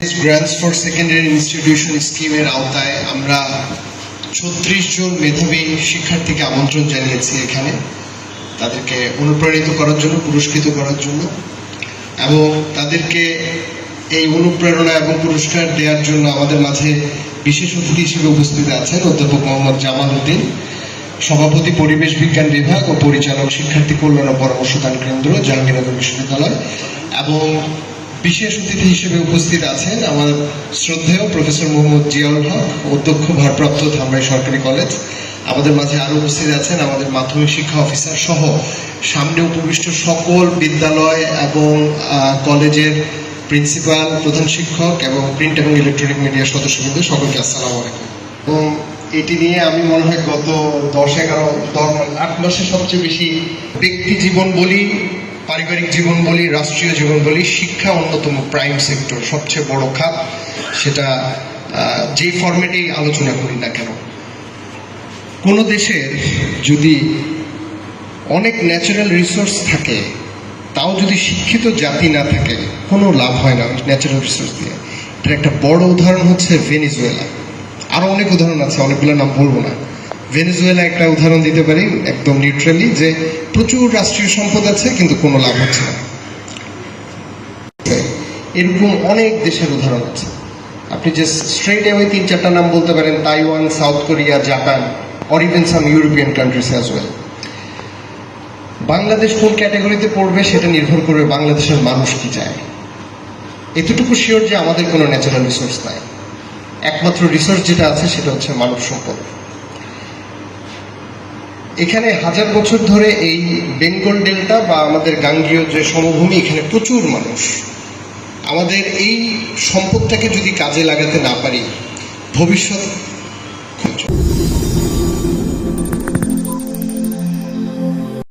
Grants for secondary institution স্কিমের আওতায় আমরা ছত্রিশ জন মেধাবী শিক্ষার্থীকে আমন্ত্রণ জানিয়েছি এখানে। তাদেরকে অনুপ্রাণিত করার জন্য, পুরস্কৃত করার জন্য। এবং তাদেরকে এই অনুপ্রেরণা এবং পুরস্কার দেওয়ার জন্য আমাদের মাঝে বিশেষ অতিথি হিসেবে উপস্থিত আছেন অধ্যাপক মোহাম্মদ জামাল উদ্দিন, সভাপতি পরিবেশ বিজ্ঞান বিভাগ ও পরিচালক শিক্ষার্থী কল্যাণ ও পরামর্শদান কেন্দ্র, জাহাঙ্গীরনগর বিশ্ববিদ্যালয় এবং বিশেষ অতিথি হিসেবে উপস্থিত আছেন আমার শ্রদ্ধেয় প্রফেসর মোহাম্মদ জিয়াউল হক, অধ্যক্ষ ভারপ্রাপ্ত ধামরাই সরকারি কলেজ। আমাদের মাঝে আরও উপস্থিত আছেন আমাদের মাধ্যমিক শিক্ষা অফিসার সহ সামনে উপবিষ্ট সকল বিদ্যালয় এবং কলেজের প্রিন্সিপাল, প্রধান শিক্ষক এবং প্রিন্ট এবং ইলেকট্রনিক মিডিয়ার সদস্যবৃন্দ সকলকে আসসালামু আলাইকুম। এবং এটি নিয়ে আমি মনে হয় গত দশ এগারো, দশ, আট মাসে সবচেয়ে বেশি ব্যক্তি জীবন বলি পারিবারিক জীবন বলি, রাষ্ট্রীয় জীবন বলি, শিক্ষা অন্যতম প্রাইম সেক্টর সবচেয়ে বড় খাত। সেটা যেই ফরম্যাটেই আলোচনা করি না কেন। কোনো দেশের যদি অনেক ন্যাচারাল রিসোর্স থাকে, তাও যদি শিক্ষিত জাতি না থাকে, কোনো লাভ হয় না ন্যাচারাল রিসোর্স দিয়ে। এটার একটা বড় উদাহরণ হচ্ছে ভেনিজুয়েলা। আরও অনেক উদাহরণ আছে, অনেকগুলো নাম বলব না। ভেনিজুয়েলা একটা উদাহরণ দিতে পারি, একদম নিউট্রালি যে প্রচুর রাষ্ট্রীয় সম্পদ আছে, কিন্তু কোনো লাভ হচ্ছে না। এরকম অনেক দেশের উদাহরণ আছে। আপনি যে স্ট্রেট অ্যাওয়ে তিন, চারটা নাম বলতে পারেন, Taiwan, South Korea, Japan or even some European countries as well Bangladesh কোন ক্যাটাগরিতে পড়বে সেটা নির্ভর করবে বাংলাদেশের মানুষ কি চায়। এতটুকু শিওর যে আমাদের কোনো ন্যাচারাল রিসোর্স নাই। একমাত্র রিসোর্স যেটা আছে সেটা হচ্ছে মানব সম্পদ। এখানে হাজার বছর ধরে এই বেঙ্গল ডেল্টা বা আমাদের গাঙ্গীয় যে সমভূমি, এখানে প্রচুর মানুষ। আমাদের এই সম্পদটাকে যদি কাজে লাগাতে না পারি, ভবিষ্যৎ